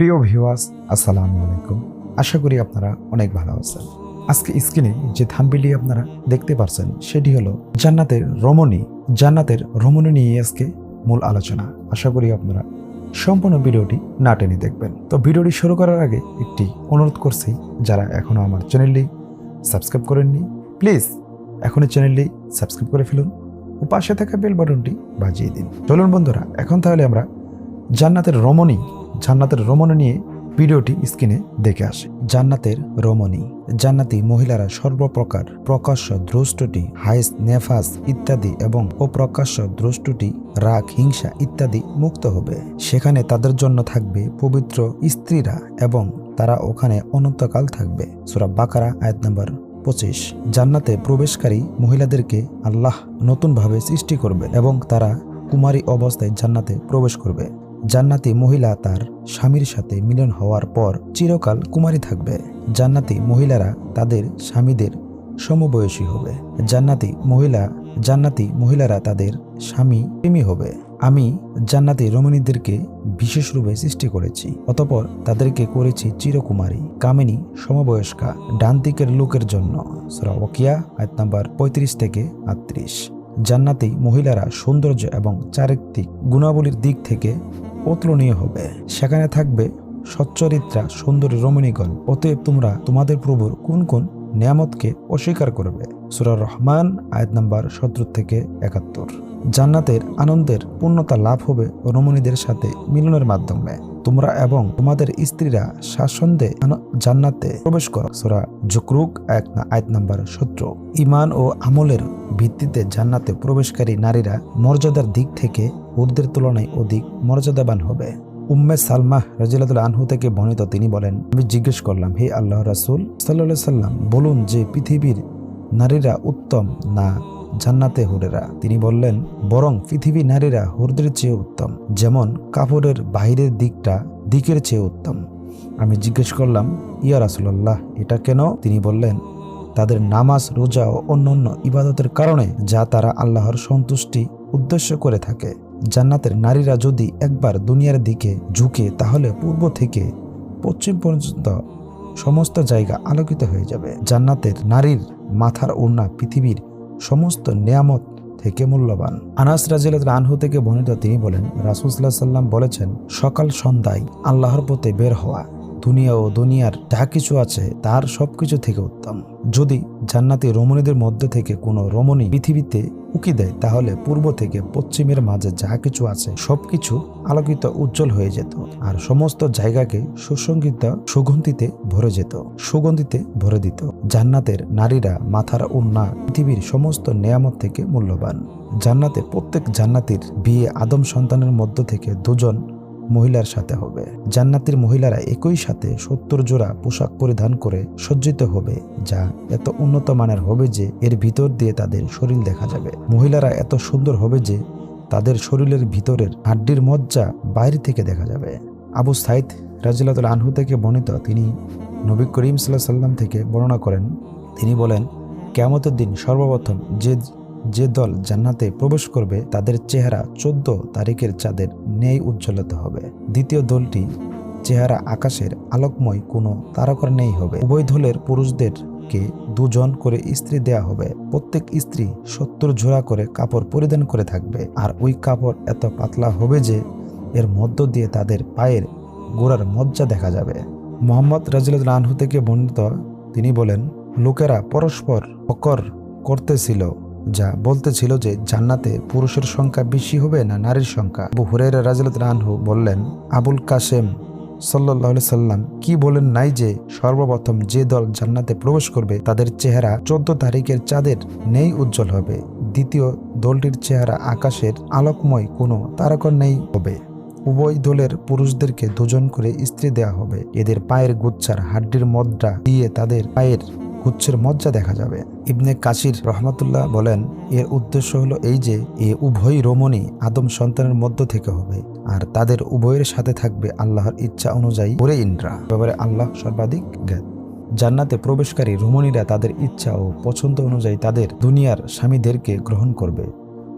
প্রিয় ভিউয়ার্স, আসসালামু আলাইকুম। আশা করি আপনারা অনেক ভালো আছেন। আজকে স্ক্রিনে যে থাম্বিলি আপনারা দেখতে পারছেন, সেটি হলো জান্নাতের রমণী। জান্নাতের রমণী নিয়ে আজকে মূল আলোচনা। আশা করি আপনারা সম্পূর্ণ ভিডিওটি না টেনে দেখবেন। তো ভিডিওটি শুরু করার আগে একটি অনুরোধ করছি, যারা এখনও আমার চ্যানেলটি সাবস্ক্রাইব করেননি, প্লিজ এখনই চ্যানেলটি সাবস্ক্রাইব করে ফেলুন ও পাশে থাকা বেল বাটনটি বাজিয়ে দিন। চলুন বন্ধুরা, এখন তাহলে আমরা জান্নাতের রমণী জান্নাতের রমণী নিয়ে ভিডিওটি স্ক্রিনে দেখে আসে। জান্নাতের রমণী, জান্নাতি মহিলারা সর্বপ্রকার প্রকাশ্য দ্রষ্টটি হাইস নেফাস ইত্যাদি এবং অপ্রকাশ্য দ্রষ্টটি, রাগ, হিংসা ইত্যাদি মুক্ত হবে। সেখানে তাদের জন্য থাকবে পবিত্র স্ত্রীরা এবং তারা ওখানে অনন্তকাল থাকবে। সুরা বাকারা, আয়াত নম্বর পঁচিশ। জান্নাতে প্রবেশকারী মহিলাদেরকে আল্লাহ নতুনভাবে সৃষ্টি করবে এবং তারা কুমারী অবস্থায় জান্নাতে প্রবেশ করবে। জান্নাতি মহিলা তার স্বামীর সাথে মিলন হওয়ার পর চিরকাল কুমারী থাকবে। জান্নাতি মহিলারা তাদের স্বামীদের সমবয়সী হবে। জান্নাতি মহিলা, জান্নাতি মহিলারা তাদের স্বামী প্রেমী হবে। আমি জান্নাতি রমণীদেরকে বিশেষ রূপে সৃষ্টি করেছি, অতপর তাদেরকে করেছি চিরকুমারী, কামিনী, সমবয়স্কা, ডান দিকের লোকের জন্য। ওকিয়া আয়াত নাম্বার পঁয়ত্রিশ থেকে আটত্রিশ। জান্নাতি মহিলারা সৌন্দর্য এবং চারিত্রিক গুণাবলীর দিক থেকে অতুলনীয় হবে। সেখানে থাকবে সচ্চরিত্রা, সুন্দরী রমণীগণ। অতএব তোমরা তোমাদের প্রভুর কোন কোন নিয়ামতকে অস্বীকার করবে? সুরার রহমান, আয়াত নাম্বার সতেরো থেকে একাত্তর। জান্নাতের আনন্দের পূর্ণতা লাভ হবে রমণীদের সাথে মিলনের মাধ্যমে। তোমরা এবং তোমাদের স্ত্রীরা শাসন্দে জান্নাতে প্রবেশ করো। সুরা জুকরুক আয়াত নাম্বার সতেরো ইমান ও আমলের ভিত্তিতে জান্নাতে প্রবেশকারী নারীরা মর্যাদার দিক থেকে পুরুষদের তুলনায় অধিক মর্যাদাবান হবে। উম্মে সালমাহ রাজিলাতুল আনহু থেকে বর্ণিত তিনি বলেন, আমি জিজ্ঞেস করলাম, হে আল্লাহ রাসুল সাল্লাহ সাল্লাম বলুন যে পৃথিবীর নারীরা উত্তম না জান্নাতে হুরেরা? তিনি বললেন, বরং পৃথিবী নারীরা হুরদের চেয়ে উত্তম, যেমন কাপড়ের বাহিরের দিকটা দিকের চেয়ে উত্তম। আমি জিজ্ঞেস করলাম, ইয়া রাসুল্লাহ এটা কেন? তিনি বললেন, তাদের নামাজ, রোজা ও অন্যান্য ইবাদতের কারণে যা তারা আল্লাহর সন্তুষ্টি উদ্দেশ্য করে থাকে। জান্নাতের নারীরা যদি একবার দুনিয়ার দিকে ঝুঁকে, তাহলে পূর্ব থেকে পশ্চিম পর্যন্ত সমস্ত জায়গা আলোকিত হয়ে যাবে। জান্নাতের নারীর মাথার ওড়না পৃথিবীর সমস্ত নিয়ামত থেকে মূল্যবান। আনাস রাজিল আনহু থেকে বর্ণিত তিনি বলেন রাসুলসাল্লাহ সাল্লাম বলেছেন, সকাল সন্ধ্যায় আল্লাহর পথে বের হওয়া। দুনিয়া ও দুনিয়ার যা কিছু আছে তার সবকিছু থেকে উত্তম। যদি জান্নাতি রমণীদের মধ্যে থেকে কোনো রমণী পৃথিবীতে উকি দেয়, তাহলে পূর্ব থেকে পশ্চিমের মাঝে যা কিছু আছে সবকিছু আলোকিত উজ্জ্বল হয়ে যেত আর সমস্ত জায়গাকে সুসঙ্গীত সুগন্ধিতে ভরে যেত, সুগন্ধিতে ভরে দিত। জান্নাতের নারীরা, মাথার উন্না পৃথিবীর সমস্ত নেয়ামত থেকে মূল্যবান। জান্নাতে প্রত্যেক জান্নাতির বিয়ে আদম সন্তানের মধ্য থেকে দুজন মহিলার সাথে হবে। জান্নাতের মহিলারা একই সাথে সত্তর জোড়া পোশাক পরিধান করে সজ্জিত হবে, যা এত উন্নত মানের হবে যে এর ভিতর দিয়ে তাদের শরীর দেখা যাবে। মহিলারা এত সুন্দর হবে যে তাদের শরীরের ভিতরের হাড্ডির মজ্জা বাইরে থেকে দেখা যাবে। আবু সাইদ রাজিল্লাতুল আনহু থেকে বর্ণিত তিনি নবী করিম সাল্লাহ সাল্লাম থেকে বর্ণনা করেন। তিনি বলেন কেমতের দিন সর্বপ্রথম যে যে দল জান্নাতে প্রবেশ করবে, তাদের চেহারা চোদ্দ তারিখের চাঁদের ন্যায় উজ্জ্বলিত হবে। দ্বিতীয় দলটি চেহারা আকাশের আলোকময় কোনো তারকার নেই হবে। উভয় দলের পুরুষদেরকে দুজন করে স্ত্রী দেয়া হবে। প্রত্যেক স্ত্রী সত্তর জোড়া করে কাপড় পরিধান করে থাকবে। আর ওই কাপড় এত পাতলা হবে যে এর মধ্য দিয়ে তাদের পায়ের গোড়ার মজ্জা দেখা যাবে। মোহাম্মদ রাজিল আনহু থেকে বর্ণিত তিনি বলেন, লোকেরা পরস্পর অকর করতেছিল। যা বলতেছিল যে জান্নাতে পুরুষের সংখ্যা বেশি হবে না নারীর সংখ্যা। আবু হুরাইরা রাজিলত আনহু বললেন, আবুল কাসেম সাল্লাহ সাল্লাম কি বলেন নাই যে সর্বপ্রথম যে দল জান্নাতে প্রবেশ করবে তাদের চেহারা চোদ্দ তারিখের চাঁদের নেই উজ্জ্বল হবে। দ্বিতীয় দলটির চেহারা আকাশের আলোকময় কোনো তারকর নেই হবে। উভয় দলের পুরুষদেরকে দুজন করে স্ত্রী দেয়া হবে। এদের পায়ের গুচ্ছার হাড্ডির মদ্রা দিয়ে তাদের পায়ের গুচ্ছের মজ্জা দেখা যাবে। ইবনে কাশির রহমতুল্লাহ বলেন, এর উদ্দেশ্য হলো এই যে, এ উভয় রমণী আদম সন্তানের মধ্য থেকে হবে। আর তাদের উভয়ের সাথে থাকবে আল্লাহর ইচ্ছা অনুযায়ী ওরে ইন্দ্রা। ব্যাপারে আল্লাহ সর্বাধিক জ্ঞাত। জান্নাতে প্রবেশকারী রমণীরা তাদের ইচ্ছা ও পছন্দ অনুযায়ী তাদের দুনিয়ার স্বামীদেরকে গ্রহণ করবে।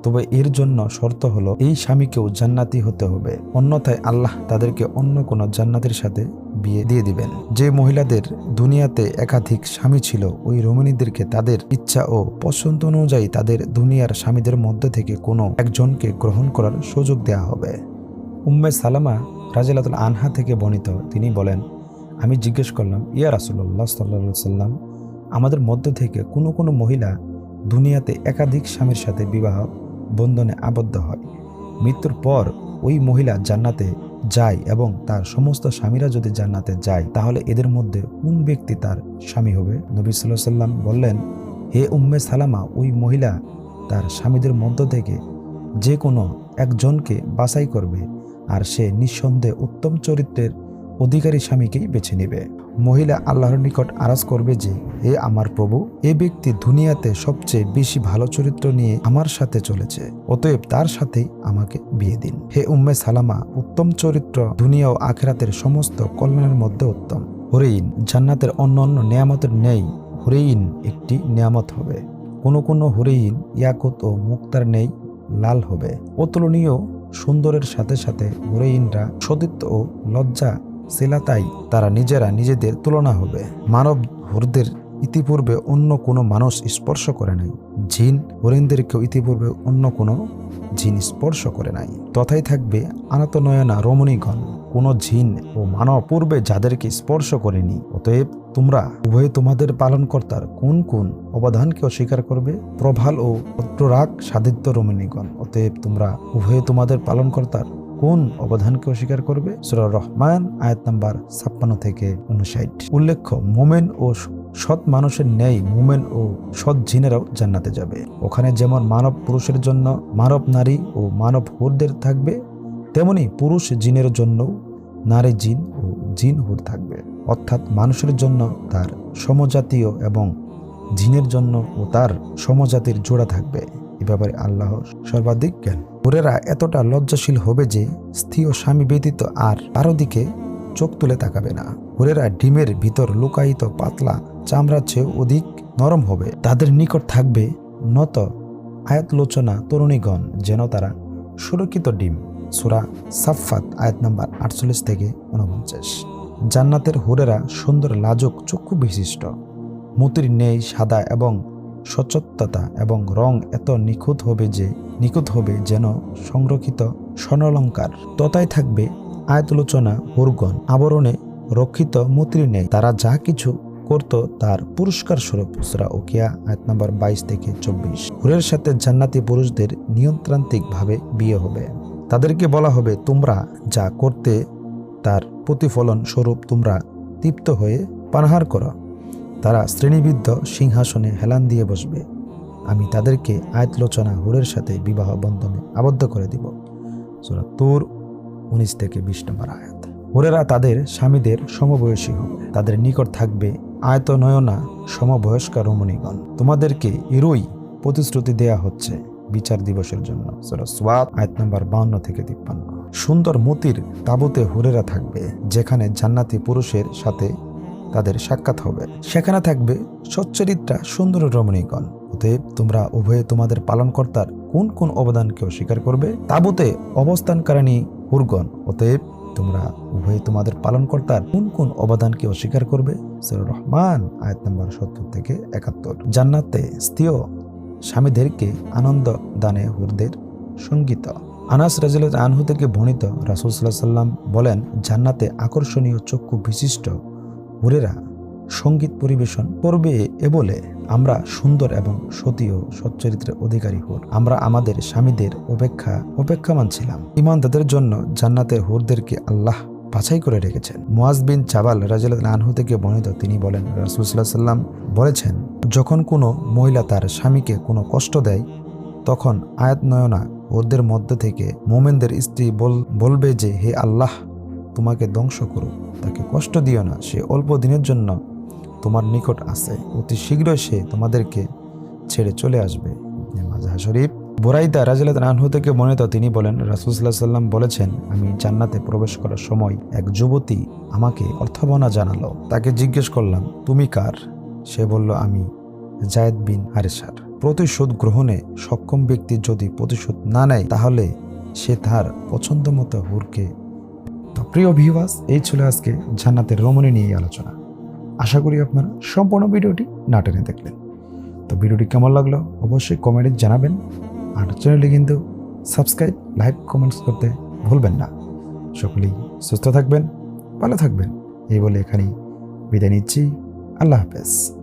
তবে এর জন্য শর্ত হলো, এই স্বামীকেও জান্নাতি হতে হবে। অন্যথায় আল্লাহ তাদেরকে অন্য কোনো জান্নাতের সাথে বিয়ে দিয়ে দিবেন। যে মহিলাদের দুনিয়াতে একাধিক স্বামী ছিল, ওই রমণীদেরকে তাদের ইচ্ছা ও পছন্দ অনুযায়ী তাদের দুনিয়ার স্বামীদের মধ্যে থেকে কোনো একজনকে গ্রহণ করার সুযোগ দেয়া হবে। উম্মে সালামা রাজিলাতুল আনহা থেকে বর্ণিত, তিনি বলেন, আমি জিজ্ঞেস করলাম, ইয়া রাসুল্লাহ সাল্লা সাল্লাম আমাদের মধ্য থেকে কোনো কোনো মহিলা দুনিয়াতে একাধিক স্বামীর সাথে বিবাহ বন্ধনে আবদ্ধ হয়। মৃত্যুর পর ওই মহিলা জান্নাতে যায় এবং তার সমস্ত স্বামীরা যদি জান্নাতে যায়, তাহলে এদের মধ্যে কোন ব্যক্তি তার স্বামী হবে? নবী সাল্লাহ সাল্লাম বললেন, হে উম্মে সালামা, ওই মহিলা তার স্বামীদের মধ্য থেকে যে কোনো একজনকে বাছাই করবে, আর সে নিঃসন্দেহে উত্তম চরিত্রের অধিকারী স্বামীকেই বেছে নেবে। মহিলা আল্লাহর নিকট আরাজ করবে যে, হে আমার প্রভু, এ ব্যক্তি দুনিয়াতে সবচেয়ে বেশি ভালো চরিত্র নিয়ে আমার সাথে চলেছে। অতএব তার সাথেই আমাকে বিয়ে দিন। হে উম্মে সালামা, উত্তম চরিত্র দুনিয়া ও আখেরাতের সমস্ত কল্যাণের মধ্যে উত্তম। হরেইন জান্নাতের অন্য অন্য নিয়ামতের নেই হরেইন একটি নিয়ামত হবে। কোনো কোনো হরেইন ইয়াকুত ও মুক্তার নেই লাল হবে। অতুলনীয় সুন্দরের সাথে সাথে হরেইনরা সতীত্ব ও লজ্জা সেলাতাই তারা নিজেরা নিজেদের তুলনা হবে। মানব হুরদের ইতিপূর্বে অন্য কোনো মানুষ স্পর্শ করে নাই। জিন হরিণদেরকেও ইতিপূর্বে অন্য কোনো জিন স্পর্শ করে নাই। তথাই থাকবে আনত নয়না রমণীগণ। কোনো জিন ও মানব পূর্বে যাদেরকে স্পর্শ করেনি, অতএব তোমরা উভয়ে তোমাদের পালনকর্তার কোন কোন অবদানকে অস্বীকার করবে? প্রভাল ও অত্ররাগ সাধিত্য রমণীগণ, অতএব তোমরা উভয়ে তোমাদের পালনকর্তার কোন অবদানকে অস্বীকার করবে? সুরা রহমান, আয়াত নাম্বার ছাপ্পান্ন থেকে উনষাট উল্লেখ্য, মোমেন ও সৎ মানুষের ন্যায় মোমেন ও সৎ জিনেরাও জান্নাতে যাবে। ওখানে যেমন মানব পুরুষের জন্য মানব নারী ও মানব হুরদের থাকবে, তেমনি পুরুষ জিনের জন্য নারী জিন ও জিন হুর থাকবে। অর্থাৎ মানুষের জন্য তার সমজাতীয় এবং জিনের জন্য ও তার সমজাতির জোড়া থাকবে। এ ব্যাপারে আল্লাহ সর্বাধিক জ্ঞান। হুরেরা এতটা লজ্জাশীল হবে যে স্থির স্বামী ব্যতীত আর কারও দিকে চোখ তুলে তাকাবে না। হুরেরা ডিমের ভিতর লুকায়িত পাতলা চামড়ার চেয়ে অধিক নরম হবে। তাদের নিকট থাকবে নত আয়াতলোচনা তরুণীগণ, যেন তারা সুরক্ষিত ডিম। সুরা সাফাত আয়াত নাম্বার আটচল্লিশ থেকে উনপঞ্চাশ। জান্নাতের হুরেরা সুন্দর, লাজক, চক্ষু বিশিষ্ট। মতির নেই, সাদা এবং সচত্বতা এবং রং এত নিখুঁত হবে যে, নিখুঁত হবে যেন সংরক্ষিত স্বর্ণলঙ্কার। ততাই থাকবে আয়তলোচনা, হুরগণ। আবরণে রক্ষিত মতির নেই। তারা যা কিছু করত তার পুরস্কার স্বরূপ সুরা ওকিয়া, আয়াত নম্বর বাইশ থেকে চব্বিশ। হুরের সাথে জান্নাতি পুরুষদের নিয়ন্ত্রান্তিকভাবে বিয়ে হবে। তাদেরকে বলা হবে, তোমরা যা করতে তার প্রতিফলন স্বরূপ তোমরা তৃপ্ত হয়ে পানাহার করো। তারা শ্রেণীবিদ্ধ সিংহাসনে হেলান দিয়ে বসবে। আমি তাদেরকে আয়তলোচনা হুরের সাথে বিবাহ বন্ধনে আবদ্ধ করে দিব। সুরা উনিশ থেকে বিশ নম্বর আয়াত। হুরেরা তাদের স্বামীদের সমবয়সী হবে। তাদের নিকট থাকবে আয়তনয়না সমবয়স্কা রমণীগণ। তোমাদেরকে এরই প্রতিশ্রুতি দেয়া হচ্ছে বিচার দিবসের জন্য। সুরা সোয়াত আয়াত নম্বর বাউন্ন থেকে তিপ্পান্ন। সুন্দর মতির তাবুতে হুরেরা থাকবে, যেখানে জান্নাতি পুরুষের সাথে তাদের সাক্ষাৎ হবে। সেখানে থাকবে সচ্চরিত্রা সুন্দর রমণীগণ। অতএব তোমরা উভয়ে তোমাদের পালনকর্তার কোন কোন অবদানকে অস্বীকার করবে? তাবুতে অবস্থানকারিণী হুরগণ। অতএব তোমরা উভয়ে তোমাদের পালনকর্তার কোন কোন অবদানকে অস্বীকার করবে? সুরা রহমান, আয়াত নম্বর সত্তর থেকে একাত্তর। জান্নাতে স্থির স্বামীদেরকে আনন্দ দানে হুরদের সংগীত। আনাস রাজিল আনহু থেকে ভণিত রাসুল সাল্লাহ সাল্লাম বলেন, জান্নাতে আকর্ষণীয় চক্ষু বিশিষ্ট হুরেরা সংগীত পরিবেশন করবে এ বলে আমরা সুন্দর এবং সতী সচ্চরিত্রের অধিকারী হোর। আমরা আমাদের স্বামীদের অপেক্ষা, অপেক্ষামান ছিলাম। ইমানদাদের জন্য জান্নাতের হুরদেরকে আল্লাহ বাছাই করে রেখেছেন। মুয়াজ বিন চাবাল রাজিল আনহু থেকে বর্ণিত তিনি বলেন রাসুলসাল্লাহ সাল্লাম বলেছেন, যখন কোনো মহিলা তার স্বামীকে কোনো কষ্ট দেয়, তখন আয়াত নয়না ওদের মধ্যে থেকে মোমেনদের স্ত্রী বল, বলবে যে, হে আল্লাহ তোমাকে ধ্বংস করুক। তাকে কষ্ট দিও না, সে অল্প দিনের জন্য তোমার নিকট আছে। অতি শীঘ্রই সে তোমাদেরকে ছেড়ে চলে আসবে। মাজাহ শরীফ। বোরাইদা রাজিলাত আনহু থেকে মনিত তিনি বলেন রাসুলসাল্লাহ সাল্লাম বলেছেন, আমি জান্নাতে প্রবেশ করার সময় এক যুবতী আমাকে অর্থবনা জানালো। তাকে জিজ্ঞেস করলাম, তুমি কার? সে বলল, আমি জায়েদ বিন হারেসার। প্রতিশোধ গ্রহণে সক্ষম ব্যক্তি যদি প্রতিশোধ না নেয়, তাহলে সে তার পছন্দ মতো হুরকে তো প্রিয় ভিউয়ার্স এই ছিল আজকে জান্নাতের রমণী নিয়ে আলোচনা। আশা করি আপনারা সম্পূর্ণ ভিডিওটি না টেনে দেখলেন। তো ভিডিওটি কেমন লাগল অবশ্যই কমেন্টে জানাবেন। আর চ্যানেলটি কিন্তু সাবস্ক্রাইব লাইক কমেন্টস করতে ভুলবেন না। সকলেই সুস্থ থাকবেন, ভালো থাকবেন। এই বলে এখানেই বিদায় নিচ্ছি। আল্লাহ হাফেজ।